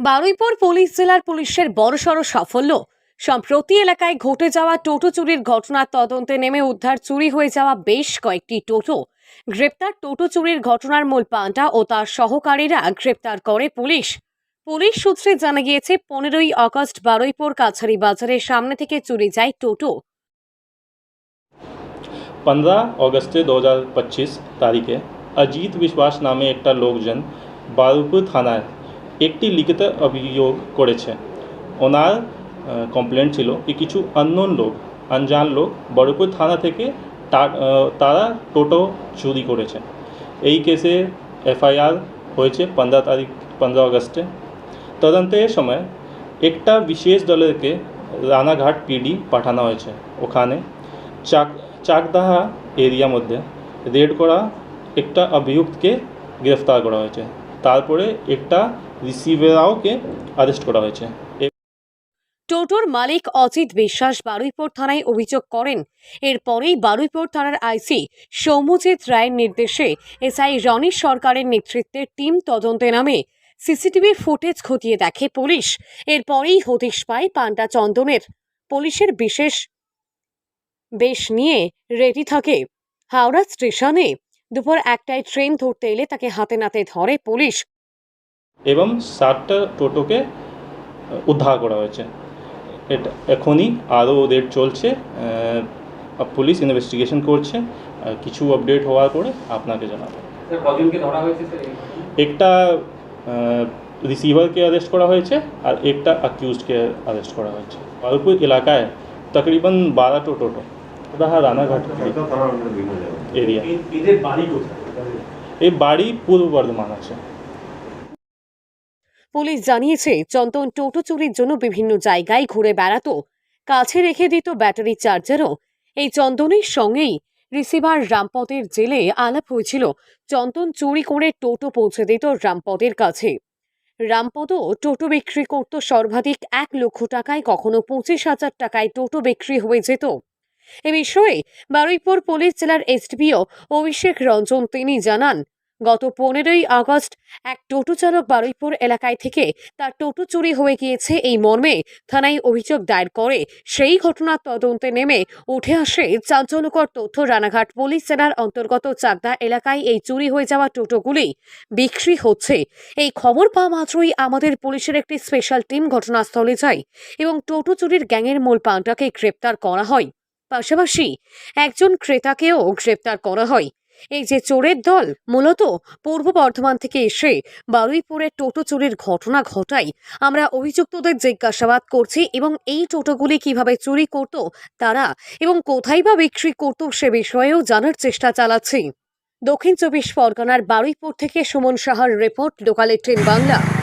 Baruipur police জেলার পুলিশের বড়সড় সাফল্য। সম্প্রতি এলাকায় ঘটে যাওয়া টোটো চুরির ঘটনার তদন্তে নেমে উদ্ধার চুরি হয়ে যাওয়া বেশ কয়েকটি টোটো। গ্রেপ্তার টোটো চুরির ঘটনার মূল পান্ডা ও তার সহকারীরা গ্রেপ্তার করে পুলিশ। পুলিশ সূত্রে জানা গিয়েছে, পনেরোই আগস্ট বারুইপুর কাছারি বাজারের সামনে থেকে চুরি যায় টোটো। পনেরো অগস্টে দু হাজার পঁচিশ তারিখে অজিত বিশ্বাস নামে একটা লোকজন বারুইপুর থানায় একটি লিখিত অভিযোগ করেছে। ওনার কমপ্লেন ছিল কি কিছু আননোন লোক আনজান লোক বারুপুর থানা থেকে তারা টোটো চুরি করেছে। এই কেসে এফআইআর হয়েছে পনেরো তারিখ, পনেরো আগস্টে। তদন্তের সময় একটা বিশেষ দলেরকে রানাঘাট পিডি পাঠানো হয়েছে। ওখানে চাক, চাকদাহা এরিয়া মধ্যে রেড করা একটা অভিযুক্তকে গ্রেফতার করা হয়েছে। তারপরে একটা রিসিভারকে অ্যারেস্ট করা হয়েছে। টোটোর মালিক অজিত বিশ্বাস বারুইপুর থানায় অভিযোগ করেন, এরপরেই বারুইপুর থানার আইসি সৌম্যজিৎ রায়ের নির্দেশে এসআই রনিশ সরকারের নেতৃত্বে টিম তদন্তে নামে সিসিটিভি ফুটেজ খতিয়ে দেখে পুলিশ, এরপরেই হদিশ পায় পান্ডা চন্দনের। পুলিশের বিশেষ বেশ নিয়ে রেডি থাকে হাওড়া স্টেশনে। দুপুর একটায় ট্রেন ধরতে এলে তাকে হাতে নাতে ধরে পুলিশ। এবং সাতটা টোটোকে উদ্ধার করা হয়েছে। এটা এখনই আরও ওদের চলছে পুলিশ ইনভেস্টিগেশন করছে। কিছু আপডেট হওয়ার পরে আপনাকে জানাব। একটা রিসিভারকে অ্যারেস্ট করা হয়েছে আর একটা অ্যাকিউজডকে অ্যারেস্ট করা হয়েছে। বারুপুর এলাকায় তকরিবন বারোটো টোটো। ওটা রানাঘাট এরিয়া। এদের বাড়ি কোথায়? এই বাড়ি পূর্ব বর্ধমান আছে। পুলিশ জানিয়েছে চন্দন টোটো চুরির জন্য বিভিন্ন জায়গায় ঘুরে বেড়াতো। কাছে রেখে দিত ব্যাটারি চার্জারও। এই চন্দনের সঙ্গেই রিসিভার রামপদের জেলে আলাপ হয়েছিল। চন্দন চুরি করে টোটো পৌঁছে দিত রামপদের কাছে। রামপদও টোটো বিক্রি করত সর্বাধিক এক লক্ষ টাকায় কখনো পঁচিশ হাজার টাকায় টোটো বিক্রি হয়ে যেত। এ বিষয়ে বারুইপুর পুলিশ জেলার এসডিপিও অভিষেক রঞ্জন তিনি জানান, গত পনেরোই আগস্ট এক টোটো চালক বারুইপুর এলাকায় থেকে তার টোটো চুরি হয়ে গিয়েছে এই মর্মে থানায় অভিযোগ দায়ের করে সেই ঘটনার তদন্তে নেমে উঠে আসে চাঞ্চল্যকর তথ্য রানাঘাট পুলিশ জেলার অন্তর্গত চাকদা এলাকায় এই চুরি হয়ে যাওয়া টোটোগুলি বিক্রি হচ্ছে। এই খবর পাওয়া মাত্রই আমাদের পুলিশের একটি স্পেশাল টিম ঘটনাস্থলে যায় এবং টোটো চুরির গ্যাংয়ের মূল পান্ডাকে গ্রেপ্তার করা হয়। পাশাপাশি একজন ক্রেতাকেও গ্রেপ্তার করা হয়। এই যে চোরের দল, মূলত পূর্ব বর্ধমান থেকে এসে বারুইপুরে টোটো চুরির ঘটনা ঘটায়। আমরা অভিযুক্তদের জিজ্ঞাসাবাদ করছি এবং এই টোটোগুলি কীভাবে চুরি করত তারা এবং কোথায় বা বিক্রি করত সে বিষয়েও জানার চেষ্টা চালাচ্ছি। দক্ষিণ চব্বিশ পরগনার বারুইপুর থেকে সুমন সাহার রিপোর্ট, লোকাল টেন বাংলা।